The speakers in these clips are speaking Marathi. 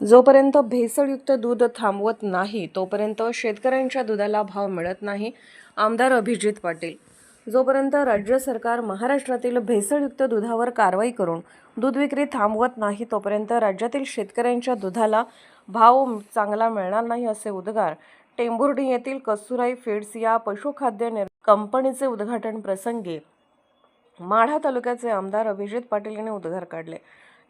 जोपर्यंत भेसळयुक्त दूध थांबवत नाही तोपर्यंत शेतकऱ्यांच्या दुधाला भाव मिळत नाही आमदार अभिजित पाटील. जोपर्यंत राज्य सरकार महाराष्ट्रातील भेसळयुक्त दुधावर कारवाई करून दूध विक्री थांबवत नाही तोपर्यंत राज्यातील शेतकऱ्यांच्या दुधाला भाव चांगला मिळणार नाही असे उद्गार टेंभुर्डी येथील कसुराई फीड्स या पशुखाद्य निर् कंपनीचे उद्घाटन प्रसंगी माढा तालुक्याचे आमदार अभिजित पाटील यांनी उद्गार काढले.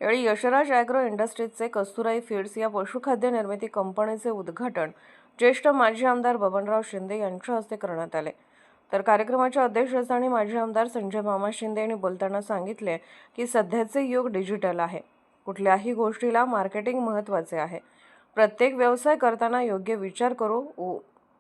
यावेळी यशराज ॲग्रो इंडस्ट्रीजचे कस्तुराई फीड्स या पशुखाद्य निर्मिती कंपनीचे उद्घाटन ज्येष्ठ माजी आमदार बबनराव शिंदे यांच्या हस्ते करण्यात आले. तर कार्यक्रमाच्या अध्यक्षस्थानी माजी आमदार संजय मामा शिंदे यांनी बोलताना सांगितले की सध्याचे युग डिजिटल आहे. कुठल्याही गोष्टीला मार्केटिंग महत्त्वाचे आहे. प्रत्येक व्यवसाय करताना योग्य विचार करू उ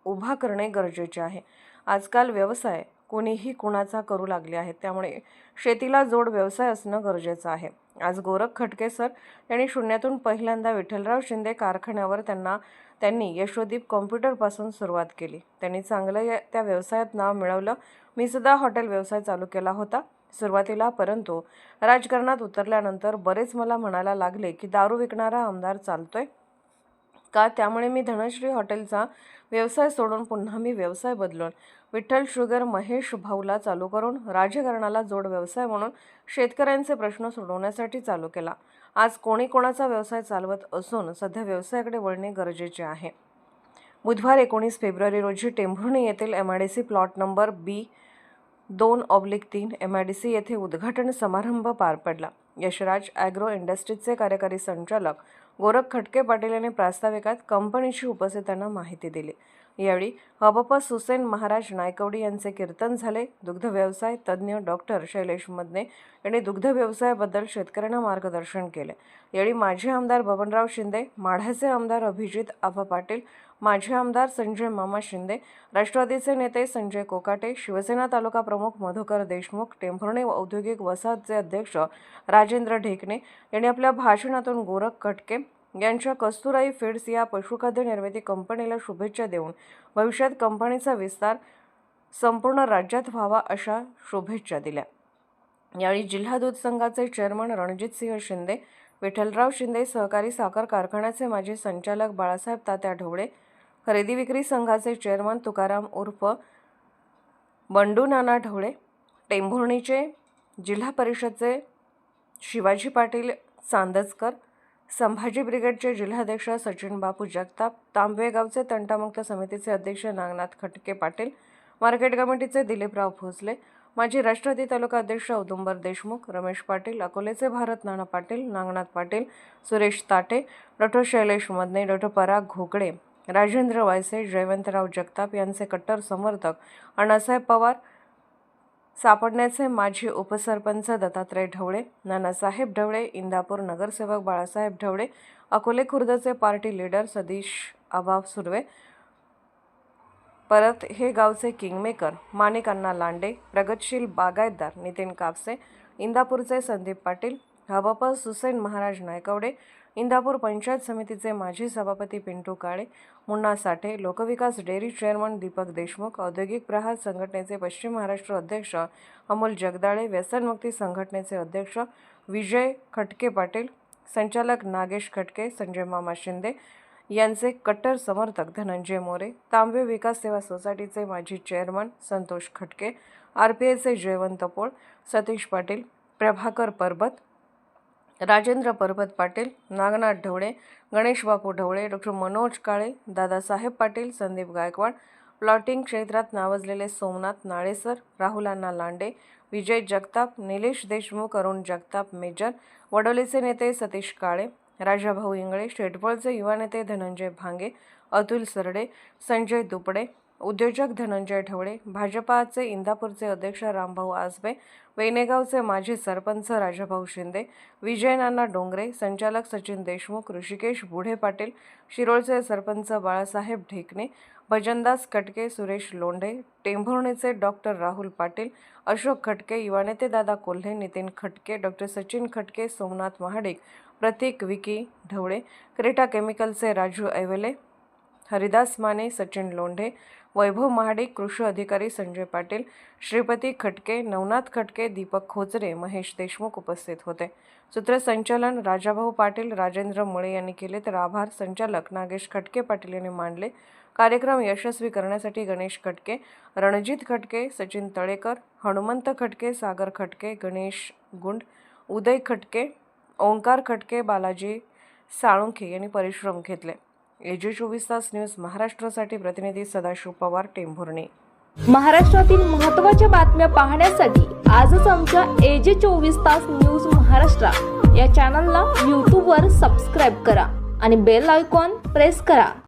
उभा करणे गरजेचे आहे. आजकाल व्यवसाय कोणीही कुणाचा करू लागले आहेत त्यामुळे शेतीला जोड व्यवसाय असणं गरजेचं आहे. आज गोरख खटके सर यांनी शून्यातून पहिल्यांदा विठ्ठलराव शिंदे कारखान्यावर त्यांना त्यांनी यशोदीप कॉम्प्युटरपासून सुरुवात केली. त्यांनी चांगलं या त्या व्यवसायात नाव मिळवलं. मी सुद्धा हॉटेल व्यवसाय चालू केला होता. सुरुवातीला परंतु राजकारणात उतरल्यानंतर बरेच मला म्हणायला लागले की दारू विकणारा आमदार चालतोय. का त्यामुळे मी धनश्री हॉटेलचा व्यवसाय सोडून पुन्हा मी व्यवसाय बदलून विठ्ठल शुगर महेश भाऊला चालू करून राजकारणाला जोड व्यवसाय म्हणून शेतकऱ्यांचे प्रश्न सोडवण्यासाठी चालू केला. आज कोणी कोणाचा व्यवसाय चालवत असून सध्या व्यवसायाकडे वळणे गरजेचे आहे. बुधवार एकोणीस फेब्रुवारी रोजी टेंभुर्णी येथील M I D C plot number B दोन ऑब्लिक तीन एम आय डी सी येथे उद्घाटन समारंभ पार पडला. यशराज ॲग्रो इंडस्ट्रीजचे कार्यकारी संचालक गोरख खटके पाटील यांनी प्रास्ताविकात कंपनीशी उपस्थितांना माहिती दिली. यावेळी हबप सुसेन महाराज नायकवडी यांचे कीर्तन झाले. दुग्ध व्यवसाय तज्ज्ञ डॉक्टर शैलेश मदने यांनी दुग्ध व्यवसायाबद्दल शेतकऱ्यांना मार्गदर्शन केले. यावेळी माजी आमदार बबनराव शिंदे माढ्याचे आमदार अभिजित आभा पाटील माजी आमदार संजय मामा शिंदे राष्ट्रवादीचे नेते संजय कोकाटे शिवसेना तालुका प्रमुख मधुकर देशमुख टेंभुर्णी औद्योगिक वसाहतचे अध्यक्ष राजेंद्र ढेकणे यांनी आपल्या भाषणातून गोरख कटके यांच्या कस्तुराई फीड्स या पशुखाद्य निर्मिती कंपनीला शुभेच्छा देऊन भविष्यात कंपनीचा विस्तार संपूर्ण राज्यात व्हावा अशा शुभेच्छा दिल्या. यावेळी जिल्हा दूध संघाचे चेअरमन रणजितसिंह शिंदे विठ्ठलराव शिंदे सहकारी साखर कारखान्याचे माजी संचालक बाळासाहेब तात्या ढवळे खरेदी विक्री संघाचे चेअरमन तुकाराम उर्फ बंडू नाना ढवळे टेंभुर्णीचे जिल्हा परिषदचे शिवाजी पाटील चांदजकर संभाजी ब्रिगेडचे जिल्हाध्यक्ष सचिन बापू जगताप तांबेगावचे तंटामुक्त समितीचे अध्यक्ष नागनाथ खटके पाटील मार्केट कमिटीचे दिलीपराव भोसले माजी राष्ट्रवादी तालुका अध्यक्ष औदुंबर देशमुख रमेश पाटील अकोलेचे भारत नाना पाटील नागनाथ पाटील सुरेश ताटे डॉक्टर शैलेश मदने डॉक्टर पराग घोगडे राजेंद्र वायसे जयवंतराव जगताप यांचे कट्टर समर्थक अण्णासाहेब पवार सापडण्याचे माजी उपसरपंच दत्तात्रय ढवळे नानासाहेब ढवळे इंदापूर नगरसेवक बाळासाहेब ढवळे अकोले खुर्दचे पार्टी लीडर सतीश आबा सुर्वे परत हे गावचे किंगमेकर माणिकांना लांडे प्रगतशील बागायतदार नितीन कापसे इंदापूरचे संदीप पाटील हबपस सुसेन महाराज नायकवडे इंदापूर पंचायत समितीचे माजी सभापती पिंटू काळे मुन्ना साठे लोकविकास डेअरी चेअरमन दीपक देशमुख औद्योगिक प्रहार संघटनेचे पश्चिम महाराष्ट्र अध्यक्ष अमोल जगदाळे व्यसनमुक्ती संघटनेचे अध्यक्ष विजय खटके पाटील संचालक नागेश खटके संजय मामा शिंदे यांचे कट्टर समर्थक धनंजय मोरे तांबे विकास सेवा सोसायटीचे माजी chairman Santosh Khatke R P आयचे जयवंत पोळ सतीश पाटील प्रभाकर परबत राजेंद्र परबत पाटील नागनाथ ढवळे गणेशबापू ढवळे डॉक्टर मनोज काळे दादासाहेब पाटील संदीप गायकवाड प्लॉटिंग क्षेत्रात नावाजलेले सोमनाथ नाळेसर राहुलांना लांडे विजय जगताप निलेश देशमुख अरुण जगताप मेजर वडोलीचे नेते सतीश काळे राजाभाऊ इंगळे शेटफळचे युवा नेते धनंजय भांगे अतुल सरडे संजय दुपडे उद्योजक धनंजय ढवळे भाजपाचे इंदापूरचे अध्यक्ष रामभाऊ आसबे वैनेगावचे माजी सरपंच राजाभाऊ शिंदे विजयनाना डोंगरे संचालक सचिन देशमुख ऋषिकेश बुढे पाटील शिरोळचे सरपंच बाळासाहेब ढेकणे भजनदास कटके सुरेश लोंढे टेंभुर्णीचे डॉक्टर राहुल पाटील अशोक खटके युवा नेते दादा कोल्हे नितीन खटके डॉक्टर सचिन खटके सोमनाथ महाडिक प्रतीक विकी ढवळे क्रेटा केमिकलचे राजू ऐवले हरिदास माने सचिन लोंढे वैभव महाडिक कृषी अधिकारी संजय पाटील श्रीपती खटके नवनाथ खटके दीपक खोचरे महेश देशमुख उपस्थित होते. सूत्रसंचालन राजाभाऊ पाटील राजेंद्र मुळे यांनी केले तर आभार. संचालक नागेश खटके पाटील यांनी मानले कार्यक्रम यशस्वी करण्यासाठी गणेश खटके रणजित खटके सचिन तळेकर हनुमंत खटके सागर खटके गणेश गुंड उदय खटके ओंकार खटके बालाजी साळुंखे यांनी परिश्रम घेतले. एजी चोवीस तास न्यूज महाराष्ट्रासाठी प्रतिनिधी सदाशिव पवार टेंभुर्णे महाराष्ट्रातील महत्त्वाच्या बातम्या पाहण्यासाठी आजच आमच्या एजे चोवीस तास न्यूज महाराष्ट्र या चॅनलला यूट्यूबवर सबस्क्राईब करा आणि बेल आयकॉन प्रेस करा.